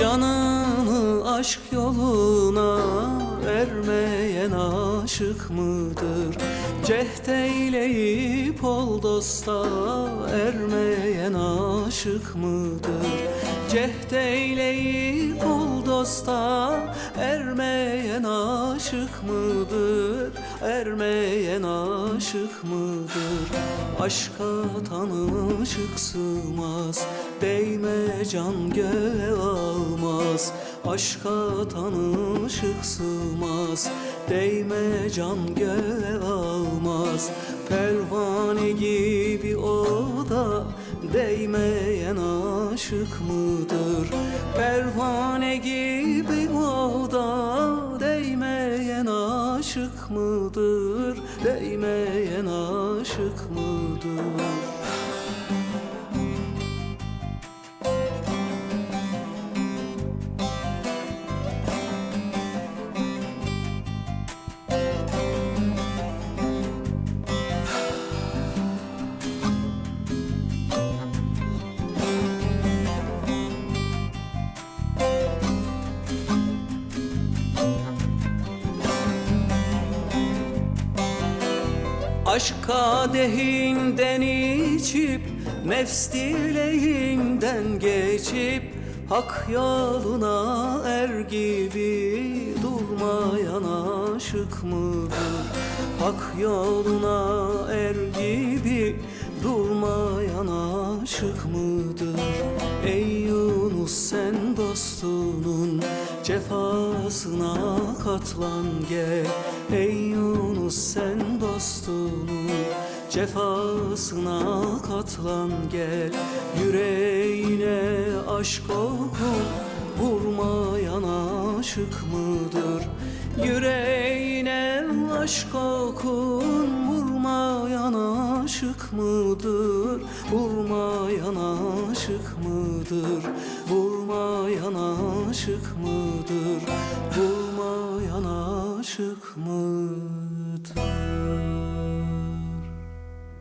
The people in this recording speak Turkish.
Canımı aşk yoluna ermeyen aşık mıdır? Cehd eyleyip ol dosta ermeyen aşık mıdır? Cehd eyleyip ol dosta ermeyen aşık mıdır? Ermeyen aşık mıdır? Aşka tanışık sığmaz değme can göğe var almaz Aşka tanışık sığmaz Değme can göğe almaz Pervane gibi o da Değmeyen aşık mıdır? Pervane gibi o da Değmeyen aşık mıdır? Değmeyen aşık mıdır? Aşk kadehinden içip Nefs geçip Hak yoluna er gibi Durmayan aşık mıdır? Hak yoluna er gibi Durmayan aşık mıdır? Ey sen dostunun Cefasına katlan gel Ey Yunus sen dostunun Cefasına katlan gel Yüreğine aşk oku Vurmayan aşık mıdır? Yüreğine aşk okun Vurmayan aşık mıdır? Vurmayan aşık mıdır? Vurmayan aşık mıdır? Vurmayan aşık mıdır?